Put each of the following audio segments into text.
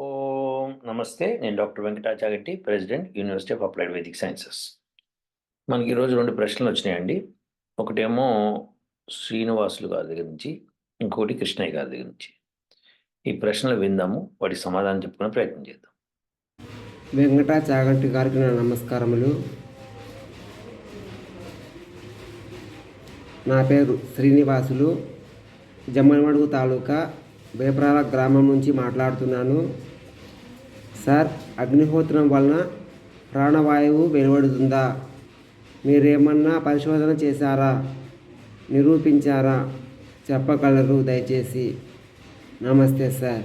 ఓం నమస్తే నేను doctor Venkatachareddy president university of applied Vedic sciences. మనకి ఈరోజు రెండు ప్రశ్నలు వచ్చినాయండి. ఒకటేమో శ్రీనివాసులు గారి దగ్గర నుంచి ఇంకోటి కృష్ణయ్య గారి దగ్గర నుంచి. ఈ ప్రశ్నలు విందాము వాటి సమాధానం చెప్పుకునే ప్రయత్నం చేద్దాం. వెంకట గారికి నా నమస్కారములు. నా పేరు శ్రీనివాసులు జమ్మలమడుగు తాలూకా వేపరాల గ్రామం నుంచి మాట్లాడుతున్నాను. సార్ అగ్నిహోత్రం వలన ప్రాణవాయువు వెలువడుతుందా? మీరేమన్నా పరిశోధన చేశారా? నిరూపించారా? చెప్పగలరు దయచేసి. నమస్తే సార్.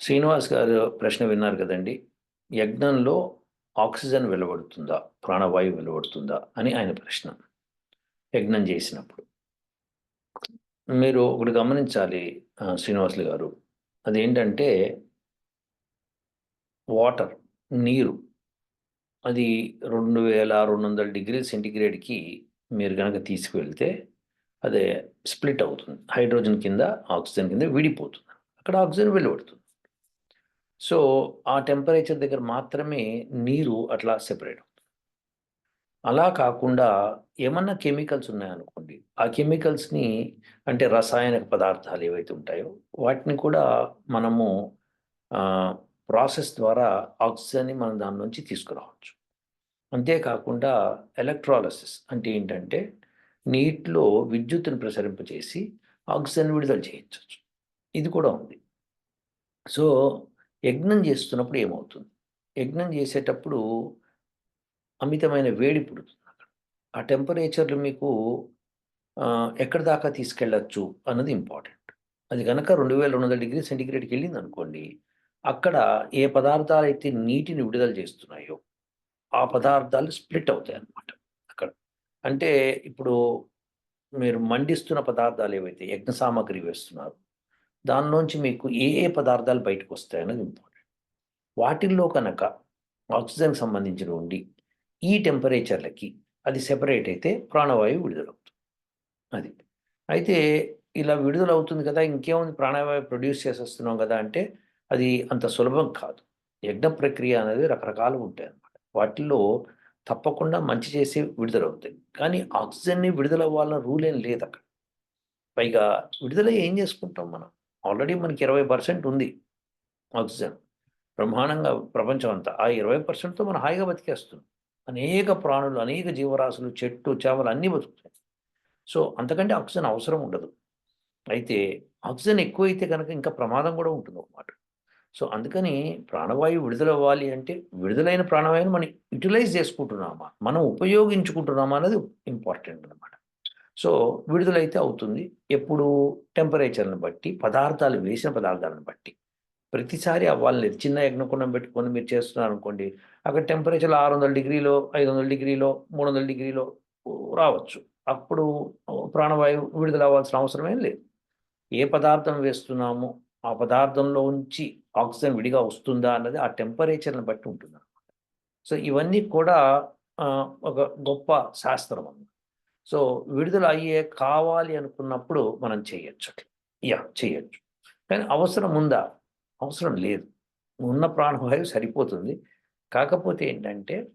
శ్రీనివాస్ గారు ప్రశ్న విన్నారు కదండి. యజ్ఞంలో ఆక్సిజన్ వెలువడుతుందా? ప్రాణవాయువు వెలువడుతుందా? అని ఆయన ప్రశ్న. యజ్ఞం చేసినప్పుడు. మీరు ఒకటి గమనించాలి శ్రీనివాసులు గారు. అదేంటంటే వాటర్ నీరు అది రెండు వేల రెండు వందల డిగ్రీ సెంటిగ్రేడ్కి మీరు కనుక తీసుకువెళ్తే అదే స్ప్లిట్ అవుతుంది. హైడ్రోజన్ కింద ఆక్సిజన్ కింద విడిపోతుంది. అక్కడ ఆక్సిజన్ వెలువడుతుంది. సో ఆ టెంపరేచర్ దగ్గర మాత్రమే నీరు అట్లా సెపరేట్ అలా కాకుండా ఏమన్నా కెమికల్స్ ఉన్నాయనుకోండి ఆ కెమికల్స్ని అంటే రసాయనిక పదార్థాలు ఏవైతే ఉంటాయో వాటిని కూడా మనము ప్రాసెస్ ద్వారా ఆక్సిజన్ని మనం దాని నుంచి తీసుకురావచ్చు. అంతేకాకుండా ఎలక్ట్రాలసిస్ అంటే ఏంటంటే నీటిలో విద్యుత్తును ప్రసరింపచేసి ఆక్సిజన్ విడుదల చేయించవచ్చు ఇది కూడా ఉంది. సో యజ్ఞం చేస్తున్నప్పుడు ఏమవుతుంది? యజ్ఞం చేసేటప్పుడు అమితమైన వేడి పుడుతుంది అక్కడ. ఆ టెంపరేచర్లు మీకు ఎక్కడ ఎక్కడి దాకా తీసుకెళ్ళచ్చు అన్నది ఇంపార్టెంట్. అది కనుక రెండు వేల రెండు వందల డిగ్రీ సెంటిగ్రేడ్కి వెళ్ళింది అనుకోండి అక్కడ ఏ పదార్థాలు అయితే నీటిని విడుదల చేస్తున్నాయో ఆ పదార్థాలు స్ప్లిట్ అవుతాయి అన్నమాట అక్కడ. అంటే ఇప్పుడు మీరు మండిస్తున్న పదార్థాలు ఏవైతే యజ్ఞ సామాగ్రి వేస్తున్నారు దానిలోంచి మీకు ఏ ఏ పదార్థాలు బయటకు వస్తాయి అన్నది ఇంపార్టెంట్. వాటిల్లో కనుక ఆక్సిజన్కి సంబంధించిన ఉండి ఈ టెంపరేచర్లకి అది సెపరేట్ అయితే ప్రాణవాయువు విడుదలవుతుంది. అది. అయితే ఇలా విడుదలవుతుంది కదా ఇంకేముంది? ప్రాణవాయువు ప్రొడ్యూస్ చేసేస్తున్నాం కదా అంటే అది అంత సులభం కాదు. యజ్ఞ ప్రక్రియ అనేది రకరకాలు ఉంటాయి అన్నమాట. వాటిల్లో తప్పకుండా మంచి చేసి విడుదలవుతాయి. కానీ ఆక్సిజన్ని విడుదలవ్వాలన్న రూల్ ఏం లేదు అక్కడ. పైగా విడుదల ఏం చేసుకుంటాం మనం? ఆల్రెడీ మనకి ఇరవై పర్సెంట్ ఉంది ఆక్సిజన్. బ్రహ్మాండంగా ప్రపంచం అంతా ఆ ఇరవై పర్సెంట్తో మనం హాయిగా బతికేస్తున్నాం. అనేక ప్రాణులు అనేక జీవరాశులు చెట్టు చేపలు అన్నీ బతుకుతాయి. సో అంతకంటే ఆక్సిజన్ అవసరం ఉండదు. అయితే ఆక్సిజన్ ఎక్కువైతే కనుక ఇంకా ప్రమాదం కూడా ఉంటుంది ఒకమాట సో అందుకని ప్రాణవాయువు విడుదల అవ్వాలి అంటే విడుదలైన ప్రాణవాయువుని మనం యూటిలైజ్ చేసుకుంటున్నామా? మనం ఉపయోగించుకుంటున్నామా అనేది ఇంపార్టెంట్ అనమాట సో విడుదలైతే అవుతుంది. ఎప్పుడు టెంపరేచర్ని బట్టి పదార్థాలు వేసిన పదార్థాలను బట్టి. ప్రతిసారి అవ్వాలి లేదు. చిన్న యజ్ఞకుండం పెట్టుకొని మీరు చేస్తున్నారు అనుకోండి అక్కడ టెంపరేచర్ ఆరు వందల డిగ్రీలో ఐదు వందల డిగ్రీలో మూడు వందల డిగ్రీలో రావచ్చు. అప్పుడు ప్రాణవాయువు విడుదల అవ్వాల్సిన అవసరం లేదు. ఏ పదార్థం వేస్తున్నామో ఆ పదార్థంలో ఉంచి ఆక్సిజన్ విడిగా వస్తుందా అన్నది ఆ టెంపరేచర్ని బట్టి ఉంటుంది అనమాట సో ఇవన్నీ కూడా ఒక గొప్ప శాస్త్రం అన్నమాట. సో విడుదల అయ్యే కావాలి అనుకున్నప్పుడు మనం చేయొచ్చు. యా చేయొచ్చు. కానీ అవసరం ఉందా? అవసరం లేదు. ఉన్న ప్రాణవాయువు సరిపోతుంది. కాకపోతే ఏంటంటే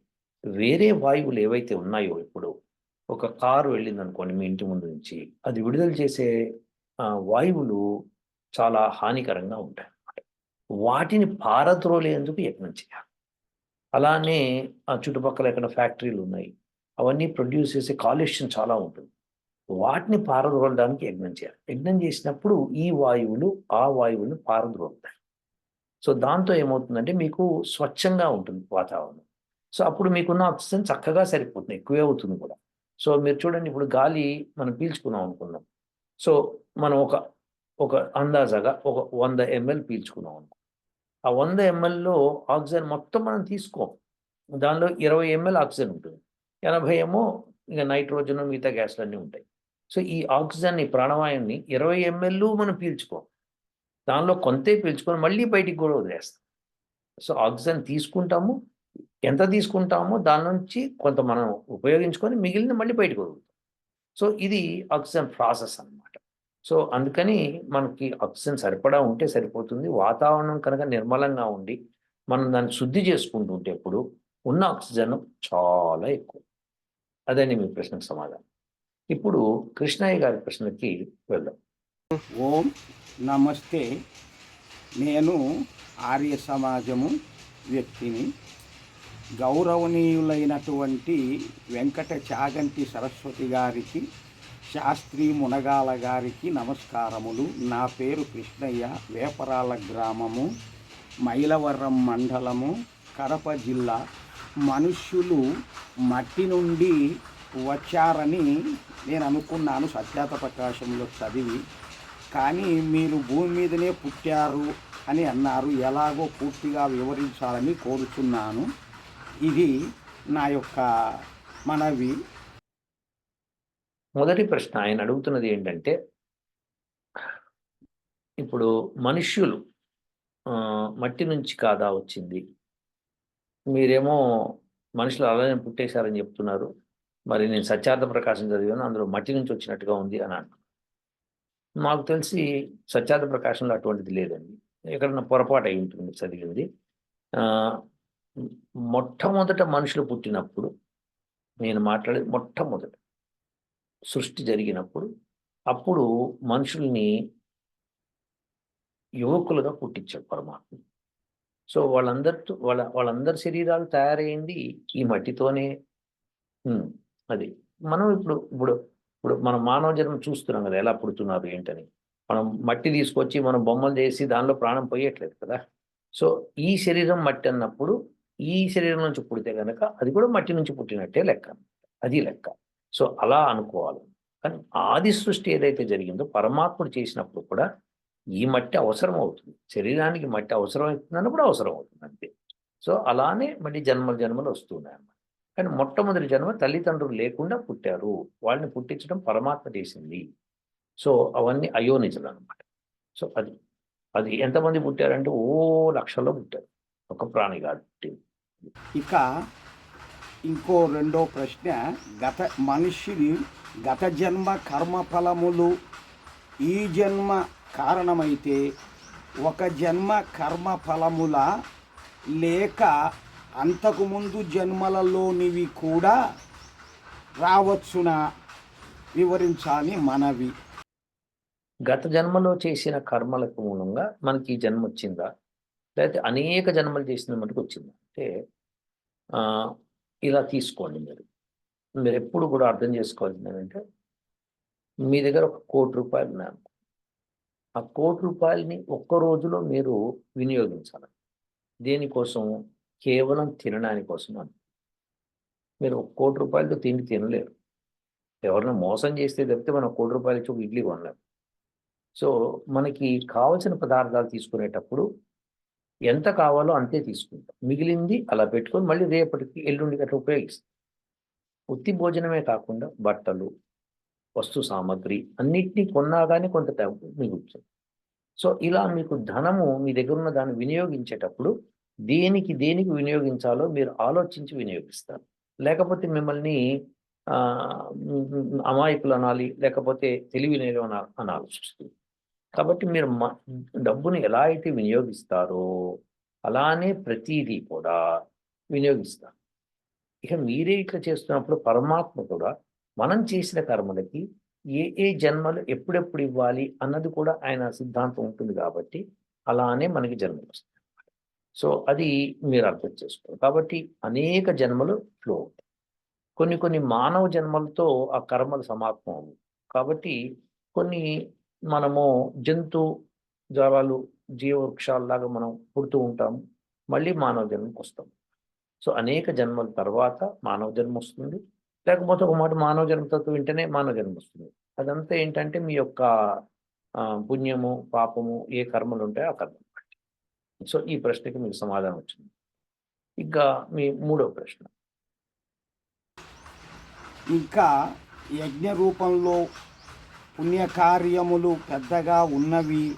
వేరే వాయువులు ఏవైతే ఉన్నాయో ఇప్పుడు ఒక కారు వెళ్ళింది అనుకోండి మీ ఇంటి ముందు నుంచి అది విడుదల చేసే వాయువులు చాలా హానికరంగా ఉంటాయి వాటిని పారద్రోలేందుకు యత్నం చేయాలి. అలానే ఆ చుట్టుపక్కల ఎక్కడ ఫ్యాక్టరీలు ఉన్నాయి అవన్నీ ప్రొడ్యూస్ చేసే కాలుష్యం చాలా ఉంటుంది. వాటిని పారద్రోలడానికి యజ్ఞం చేయాలి. యజ్ఞం చేసినప్పుడు ఈ వాయువులు ఆ వాయువులను పారద్రోలుతాయి. సో దాంతో ఏమవుతుందంటే మీకు స్వచ్ఛంగా ఉంటుంది వాతావరణం. సో అప్పుడు మీకున్న ఆక్సిజన్ చక్కగా సరిపోతుంది ఎక్కువే అవుతుంది కూడా. సో మీరు చూడండి ఇప్పుడు గాలి మనం పీల్చుకున్నాం అనుకున్నాం సో మనం ఒక ఒక అందాజాగా ఒక వంద ఎంఎల్ పీల్చుకున్నాం అనుకో. ఆ వంద ఎంఎల్లో ఆక్సిజన్ మొత్తం మనం తీసుకోం. దానిలో ఇరవై ఎంఎల్ ఆక్సిజన్ ఉంటుంది. ఎనభై ఏమో ఇక నైట్రోజన్ మిగతా గ్యాస్లు అన్నీ ఉంటాయి. సో ఈ ఆక్సిజన్ ఈ ప్రాణవాయువుని ఇరవై ఎంఎల్ మనం పీల్చుకోం. దానిలో కొంతే పీల్చుకొని మళ్ళీ బయటికి కూడా వదిలేస్తాం. సో ఆక్సిజన్ తీసుకుంటాము. ఎంత తీసుకుంటామో దాని నుంచి కొంత మనం ఉపయోగించుకొని మిగిలిన మళ్ళీ బయటకు వదులుతాం. సో ఇది ఆక్సిజన్ ప్రాసెస్ అన్నమాట. సో అందుకని మనకి ఆక్సిజన్ సరిపడా ఉంటే సరిపోతుంది. వాతావరణం కనుక నిర్మలంగా ఉండి మనం దాన్ని శుద్ధి చేసుకుంటూ ఉంటే ఇప్పుడు ఉన్న ఆక్సిజన్ చాలా ఎక్కువ. అదని మీ ప్రశ్నకు సమాధానం. ఇప్పుడు కృష్ణయ్య గారి ప్రశ్నకి వెళ్దాం. ఓం నమస్తే. నేను ఆర్య సమాజము వ్యక్తిని. గౌరవనీయులైనటువంటి వెంకట చాగంటి సరస్వతి గారికి శాస్త్రి మునగాల గారికి నమస్కారములు. నా పేరు కృష్ణయ్య. వేపరాల గ్రామము మైలవరం మండలము కడప జిల్లా. మనుష్యులు మట్టి నుండి వచ్చారని నేను అనుకున్నాను. సత్యాత ప్రకాశంలో చదివి కానీ మీరు భూమి మీదనే పుట్టారు అని అన్నారు. ఎలాగో పూర్తిగా వివరించాలని కోరుతున్నాను ఇది నా యొక్క మనవి. మొదటి ప్రశ్న. ఆయన అడుగుతున్నది ఏంటంటే ఇప్పుడు మనుష్యులు మట్టి నుంచి కాదా వచ్చింది? మీరేమో మనుషులు అలానే పుట్టేశారని చెప్తున్నారు. మరి నేను సత్యార్థ ప్రకాశం చదివాను అందులో మట్టి నుంచి వచ్చినట్టుగా ఉంది అని అంటున్నాను మాకు తెలిసి సత్యార్థ ప్రకాశంలో అటువంటిది లేదండి. ఎక్కడన్నా పొరపాటు అయి ఉంటుంది చదివింది. మొట్టమొదట మనుషులు పుట్టినప్పుడు నేను మాట్లాడేది మొట్టమొదట సృష్టి జరిగినప్పుడు అప్పుడు మనుషుల్ని యువకులుగా పుట్టించాడు పరమాత్మ. సో వాళ్ళందరితో వాళ్ళ వాళ్ళందరి శరీరాలు తయారైంది ఈ మట్టితోనే. అది. మనం ఇప్పుడు ఇప్పుడు ఇప్పుడు మనం మానవ జన్మ చూస్తున్నాం కదా ఎలా పుడుతున్నారు ఏంటని. మనం మట్టి తీసుకొచ్చి మనం బొమ్మలు చేసి దానిలో ప్రాణం పోయట్లేదు కదా. సో ఈ శరీరం మట్టి అన్నప్పుడు ఈ శరీరం నుంచి పుడితే కనుక అది కూడా మట్టి నుంచి పుట్టినట్టే లెక్క. అది లెక్క. సో అలా అనుకోవాలి. కానీ ఆది సృష్టి ఏదైతే జరిగిందో పరమాత్ముడు చేసినప్పుడు కూడా ఈ మట్టి అవసరం అవుతుంది. శరీరానికి మట్టి అవసరం అవుతుంది అన్నప్పుడు అవసరం అవుతుంది అంతే. సో అలానే మళ్ళీ జన్మలు జన్మలు వస్తున్నాయి అన్నమాట. కానీ మొట్టమొదటి జన్మ తల్లిదండ్రులు లేకుండా పుట్టారు. వాళ్ళని పుట్టించడం పరమాత్మ చేసింది. సో అవన్నీ అయోనిజలు అనమాట సో అది అది ఎంతమంది పుట్టారంటే ఓ లక్షల్లో పుట్టారు. ఒక ప్రాణి కాదు ఇక ఇంకో రెండో ప్రశ్న గత మనిషిని గత జన్మ కర్మఫలములు ఈ జన్మ కారణమైతే ఒక జన్మ కర్మఫలముల లేక అంతకుముందు జన్మలలోనివి కూడా రావచ్చున? వివరించాలి మనవి. గత జన్మలో చేసిన కర్మలకు మూలంగా మనకి ఈ జన్మ వచ్చిందా? లేకపోతే అనేక జన్మలు చేసిన మటుకు వచ్చిందా? అంటే ఇలా తీసుకోండి మీరు. మీరు ఎప్పుడు కూడా అర్థం చేసుకోవాల్సింది ఏంటంటే మీ దగ్గర ఒక కోటి రూపాయలు ఉన్నాయి ఆ కోటి రూపాయలని ఒక్క రోజులో మీరు వినియోగించాలి. దేనికోసం? కేవలం తినడానికి కోసం అని మీరు ఒక కోటి రూపాయలతో తిండి తినలేరు. ఎవరైనా మోసం చేస్తే తప్పితే మనం కోటి రూపాయలు ఇచ్చి ఒక ఇడ్లీ కొనలేము సో మనకి కావలసిన పదార్థాలు తీసుకునేటప్పుడు ఎంత కావాలో అంతే తీసుకుంటాం. మిగిలింది అలా పెట్టుకొని మళ్ళీ రేపటికి ఎల్లుండికి అట్లా ఉపయోగిస్తాం. ఉత్తి భోజనమే కాకుండా బట్టలు వస్తు సామాగ్రి అన్నిటినీ కొన్నా కానీ కొంత డబ్బు మిగులుతుంది. సో ఇలా మీకు ధనము మీ దగ్గర ఉన్న దాన్ని వినియోగించేటప్పుడు దేనికి దేనికి వినియోగించాలో మీరు ఆలోచించి వినియోగిస్తారు. లేకపోతే మిమ్మల్ని ఆ, అమాయకులు అనాలి లేకపోతే తెలివి లేని అనా- అనాల్సి వస్తుంది కాబట్టి మీరు మ- డబ్బుని ఎలా అయితే వినియోగిస్తారో అలానే ప్రతిదీ కూడా వినియోగిస్తారు. ఇక మీరే ఇట్లా చేస్తున్నప్పుడు పరమాత్మ కూడా మనం చేసిన కర్మలకి ఏ ఏ జన్మలు ఎప్పుడెప్పుడు ఇవ్వాలి అన్నది కూడా ఆయన సిద్ధాంతం ఉంటుంది కాబట్టి అలానే మనకి జన్మలు వస్తాయి సో అది మీరు అర్థం చేసుకోవాలి. కాబట్టి అనేక జన్మలు ఫ్లో అవుతాయి. కొన్ని కొన్ని మానవ జన్మలతో ఆ కర్మలు సమాప్తం అవుతుంది కాబట్టి కొన్ని మనము జంతు జావాలు జీవవృక్షాలలాగా మనం పుడుతూ ఉంటాము. మళ్ళీ మానవ జన్మకు వస్తాం. సో అనేక జన్మల తర్వాత మానవ జన్మ వస్తుంది. లేకపోతే ఒక మాట మానవ జన్మతో వింటేనే మానవ జన్మ వస్తుంది. అదంతా ఏంటంటే మీ యొక్క పుణ్యము పాపము ఏ కర్మలు ఉంటాయో ఆ కర్మ. సో ఈ ప్రశ్నకి మీకు సమాధానం వచ్చింది. ఇంకా మీ మూడో ప్రశ్న. ఇంకా యజ్ఞ రూపంలో పుణ్యకార్యములు పెద్దగా ఉన్నవి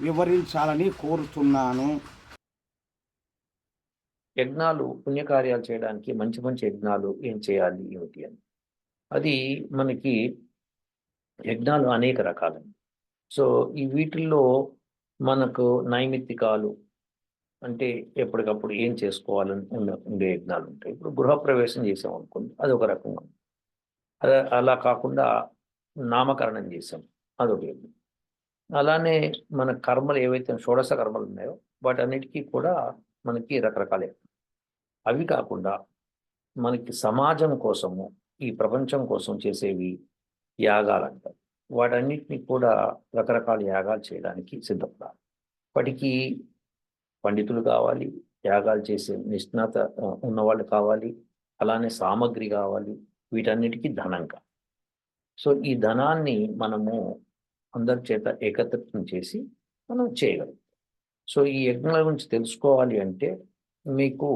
వివరించాలని కోరుతున్నాను. యజ్ఞాలు పుణ్యకార్యాలు చేయడానికి మంచి మంచి యజ్ఞాలు ఏం చేయాలి ఏమిటి అని. అది మనకి యజ్ఞాలు అనేక రకాలండి సో ఈ వీటిల్లో మనకు నైమిత్తికాలు అంటే ఎప్పటికప్పుడు ఏం చేసుకోవాలని ఉండే ఉండే యజ్ఞాలు ఉంటాయి. ఇప్పుడు గృహప్రవేశం చేసాం అనుకోండి అది ఒక రకంగా. అలా అలా కాకుండా నామకరణం చేసాం అదొక యజ్ఞం. అలానే మన కర్మలు ఏవైతే షోడశ కర్మలు ఉన్నాయో వాటన్నిటికీ కూడా మనకి రకరకాల అవి కాకుండా మనకి సమాజం కోసము ఈ ప్రపంచం కోసం చేసేవి యాగాలు అంటారు. వాటన్నిటిని కూడా రకరకాల యాగాలు చేయడానికి సిద్ధపడాలి. వాటికి పండితులు కావాలి త్యాగాలు చేసే నిష్ణాత ఉన్నవాళ్ళు కావాలి అలానే సామగ్రి కావాలి వీటన్నిటికీ ధనం కావాలి సో ఈ ధనాన్ని మనము అందరి చేత ఏకత్రితం చేసి మనం చేయగలం. సో ఈ యజ్ఞాల గురించి తెలుసుకోవాలి అంటే మీకు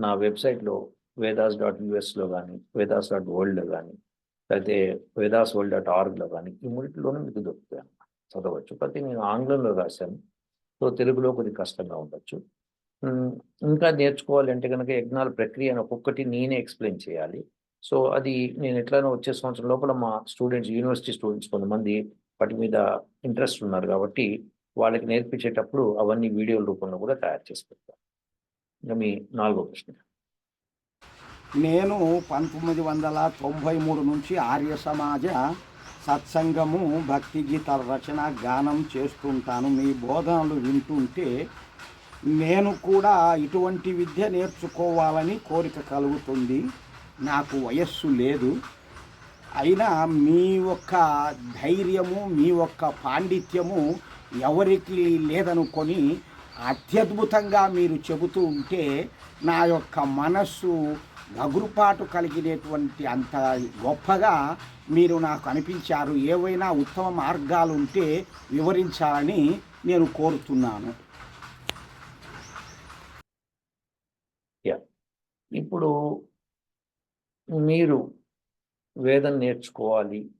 నా వెబ్సైట్లో వేదాస్ డాట్ యుఎస్లో కానీ వేదాస్ డాట్ వరల్డ్లో కానీ లేకపోతే వేదాస్ వరల్డ్ డాట్ ఆర్గ్లో కానీ ఈ మూడింటిలోనే మీకు దొరుకుతాయి చదవచ్చు. ప్రతి నేను ఆంగ్లంలో రాశాను. సో తెలుగులో కొద్ది కష్టంగా ఉండొచ్చు. ఇంకా నేర్చుకోవాలి అంటే కనుక యజ్ఞాల ప్రక్రియ అని ఒక్కొక్కటి నేనే ఎక్స్ప్లెయిన్ చేయాలి. సో అది నేను ఎట్లైనా వచ్చే సంవత్సరం లోపల మా స్టూడెంట్స్ యూనివర్సిటీ స్టూడెంట్స్ కొంతమంది వాటి మీద ఇంట్రెస్ట్ ఉన్నారు కాబట్టి వాళ్ళకి నేర్పించేటప్పుడు అవన్నీ వీడియోల రూపంలో కూడా తయారు చేసి పెడతాను. ఇంకా మీ నాలుగో ప్రశ్న. నేను పంతొమ్మిది వందల తొంభై మూడు నుంచి ఆర్య సమాజ సత్సంగము భక్తి గీతాల రచన గానం చేస్తుంటాను. మీ బోధనలు వింటుంటే నేను కూడా ఇటువంటి విద్య నేర్చుకోవాలని కోరిక కలుగుతుంది. నాకు వయస్సు లేదు. అయినా మీ యొక్క ధైర్యము మీ యొక్క పాండిత్యము ఎవరికి లేదనుకొని అత్యద్భుతంగా మీరు చెబుతూ ఉంటే నా యొక్క మనస్సు నగురుపాటు కలిగినటువంటి అంత గొప్పగా మీరు నాకు అనిపించారు. ఏవైనా ఉత్తమ మార్గాలు ఉంటే వివరించాలని నేను కోరుతున్నాను. ఇప్పుడు మీరు వేదం నేర్చుకోవాలి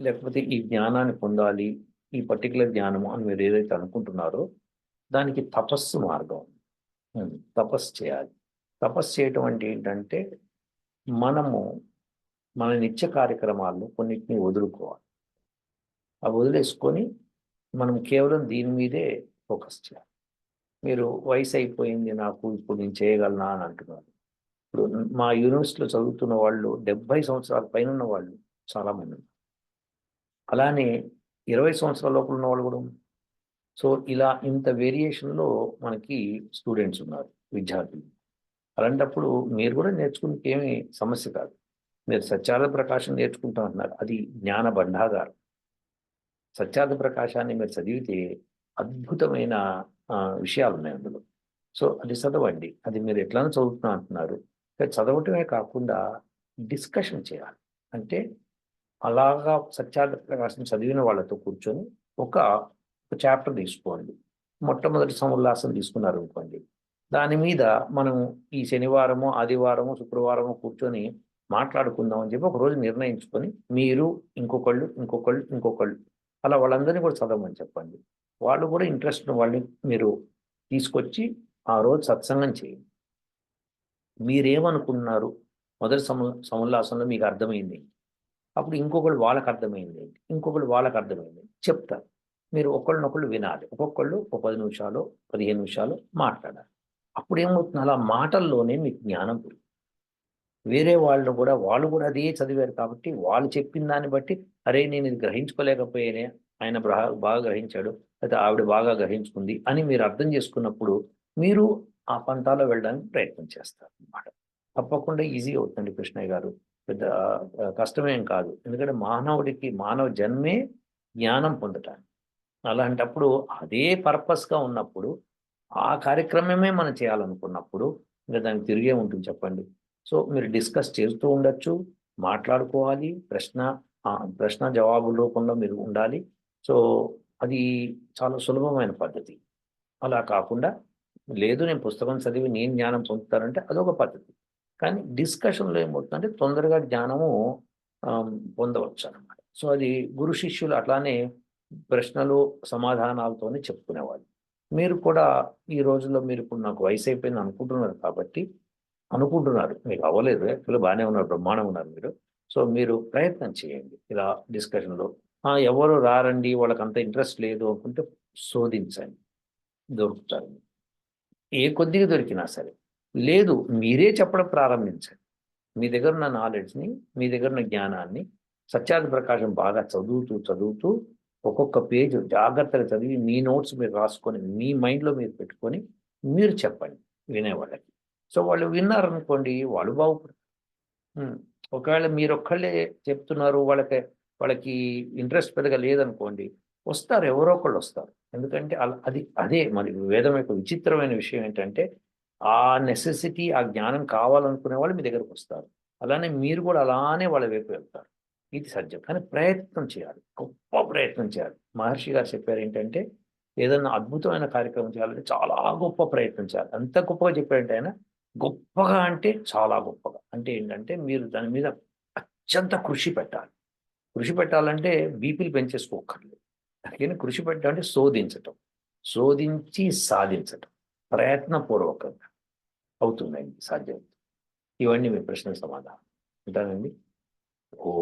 లేకపోతే ఈ జ్ఞానాన్ని పొందాలి ఈ పర్టికులర్ జ్ఞానము అని మీరు ఏదైతే అనుకుంటున్నారో దానికి తపస్సు మార్గం. తపస్సు చేయాలి. తపస్సు చేయటం అంటే ఏంటంటే మనము మన నిత్య కార్యక్రమాల్లో కొన్నిటిని వదులుకోవాలి. అవి వదిలేసుకొని మనం కేవలం దీని మీదే ఫోకస్ చేయాలి. మీరు వయసు అయిపోయింది నాకు ఇప్పుడు నేను చేయగలనా అని అంటున్నారు. ఇప్పుడు మా యూనివర్సిటీలో చదువుతున్న వాళ్ళు డెబ్బై సంవత్సరాల పైన ఉన్న వాళ్ళు చాలామంది ఉన్నారు. అలానే ఇరవై సంవత్సరాల లోపల ఉన్న వాళ్ళు కూడా సో ఇలా ఇంత వేరియేషన్లో మనకి స్టూడెంట్స్ ఉన్నారు విద్యార్థులు. అలాంటప్పుడు మీరు కూడా నేర్చుకునే ఏమి సమస్య కాదు. మీరు సత్యార్థ ప్రకాశం నేర్చుకుంటాం అంటున్నారు. అది జ్ఞాన భండాగారం సత్యార్థ ప్రకాశాన్ని మీరు చదివితే అద్భుతమైన విషయాలు ఉన్నాయి అందులో. సో అది చదవండి. అది మీరు ఎట్లా చదువుతున్నా అంటున్నారు. చదవటమే కాకుండా డిస్కషన్ చేయాలి. అంటే అలాగా సత్యార్థ ప్రకాశం చదివిన వాళ్ళతో కూర్చొని ఒక ఒక చాప్టర్ తీసుకోండి. మొట్టమొదటి సముల్లాసం తీసుకున్నారు అనుకోండి దాని మీద మనం ఈ శనివారము ఆదివారము శుక్రవారము కూర్చొని మాట్లాడుకుందాం అని చెప్పి ఒక రోజు నిర్ణయించుకొని మీరు ఇంకొకళ్ళు ఇంకొకళ్ళు ఇంకొకళ్ళు అలా వాళ్ళందరినీ కూడా చదవమని చెప్పండి. వాళ్ళు కూడా ఇంట్రెస్ట్ వాళ్ళని మీరు తీసుకొచ్చి ఆ రోజు సత్సంగం చేయండి. మీరేమనుకున్నారు? మొదటి సమ సముల్లాసంలో మీకు అర్థమైంది. అప్పుడు ఇంకొకళ్ళు వాళ్ళకి అర్థమైంది. ఇంకొకళ్ళు వాళ్ళకి అర్థమైంది. చెప్తారు. మీరు ఒకళ్ళనొకళ్ళు వినాలి. ఒక్కొక్కళ్ళు ఒక పది నిమిషాలు పదిహేను నిమిషాలు మాట్లాడాలి. అప్పుడు ఏమవుతుంది అలా మాటల్లోనే మీకు జ్ఞానం పెరుగుతుంది. వేరే వాళ్ళు కూడా వాళ్ళు కూడా అదే చదివారు కాబట్టి వాళ్ళు చెప్పిన దాన్ని బట్టి అరే నేను ఇది గ్రహించుకోలేకపోయానే ఆయన బాగా బాగా గ్రహించాడు అయితే ఆవిడ బాగా గ్రహించుకుంది అని మీరు అర్థం చేసుకున్నప్పుడు మీరు ఆ పంతాలో వెళ్ళడానికి ప్రయత్నం చేస్తారు అన్నమాట. తప్పకుండా ఈజీ అవుతుంది కృష్ణయ్య గారు. పెద్ద కష్టమేం కాదు. ఎందుకంటే మానవుడికి మానవ జన్మే జ్ఞానం పొందటానికి. అలాంటప్పుడు అదే పర్పస్గా ఉన్నప్పుడు ఆ కార్యక్రమమే మనం చేయాలనుకున్నప్పుడు ఇంకా దానికి తిరిగే ఉంటుంది చెప్పండి. సో మీరు డిస్కస్ చేస్తూ ఉండొచ్చు మాట్లాడుకోవాలి ప్రశ్న ప్రశ్న జవాబుల రూపంలో మీరు ఉండాలి. సో అది చాలా సులభమైన పద్ధతి. అలా కాకుండా లేదు నేను పుస్తకం చదివి నేను జ్ఞానం పొందుతానంటే అదొక పద్ధతి. కానీ డిస్కషన్లో ఏమవుతుందంటే తొందరగా జ్ఞానము పొందవచ్చు అనమాట సో అది గురు శిష్యులు అట్లానే ప్రశ్నలు సమాధానాలతోనే చెప్పుకునేవాళ్ళు. మీరు కూడా ఈ రోజుల్లో మీరు ఇప్పుడు నాకు వయసు అయిపోయింది అనుకుంటున్నారు కాబట్టి అనుకుంటున్నారు. మీకు అవ్వలేదు యాక్చువల్లీ బాగానే ఉన్నారు బ్రహ్మాండం ఉన్నారు మీరు. సో మీరు ప్రయత్నం చేయండి ఇలా డిస్కషన్లో. ఎవరు రారండి వాళ్ళకి అంత ఇంట్రెస్ట్ లేదు అనుకుంటే శోధించండి దొరుకుతారు. ఏ కొద్దిగా దొరికినా సరే. లేదు మీరే చెప్పడం ప్రారంభించండి. మీ దగ్గర ఉన్న నాలెడ్జ్ని మీ దగ్గర ఉన్న జ్ఞానాన్ని సత్యాది ప్రకాశం బాగా చదువుతూ చదువుతూ ఒక్కొక్క పేజ్ జాగ్రత్తగా చదివి మీ నోట్స్ మీరు రాసుకొని మీ మైండ్లో మీరు పెట్టుకొని మీరు చెప్పండి వినేవాళ్ళకి సో వాళ్ళు విన్నారనుకోండి వాళ్ళు బాగుపడతారు. ఒకవేళ మీరు ఒక్కళ్ళే చెప్తున్నారు వాళ్ళకి వాళ్ళకి ఇంట్రెస్ట్ పెద్దగా లేదనుకోండి వస్తారు ఎవరో ఒకళ్ళు వస్తారు. ఎందుకంటే అది అదే మరి వేదం యొక్క విచిత్రమైన విషయం ఏంటంటే ఆ నెసెసిటీ ఆ జ్ఞానం కావాలనుకునే వాళ్ళు మీ దగ్గరకు వస్తారు. అలానే మీరు కూడా అలానే వాళ్ళ వైపు వెళ్తారు. ఇది సత్యం. కానీ ప్రయత్నం చేయాలి. గొప్ప ప్రయత్నం చేయాలి. మహర్షి గారు చెప్పారు ఏంటంటే ఏదన్నా అద్భుతమైన కార్యక్రమం చేయాలంటే చాలా గొప్ప ప్రయత్నం చేయాలి. అంత గొప్పగా చెప్పారంటే ఆయన గొప్పగా అంటే చాలా గొప్పగా. అంటే ఏంటంటే మీరు దాని మీద అత్యంత కృషి పెట్టాలి. కృషి పెట్టాలంటే బీపీలు పెంచేసుకోకర్లేదు అందుకని కృషి పెట్టాలంటే శోధించటం. శోధించి సాధించటం. ప్రయత్నపూర్వకంగా అవుతుందండి సాధ్యం ఇవన్నీ మీ ప్రశ్న సమాధానం. ఉంటానండి. ఓ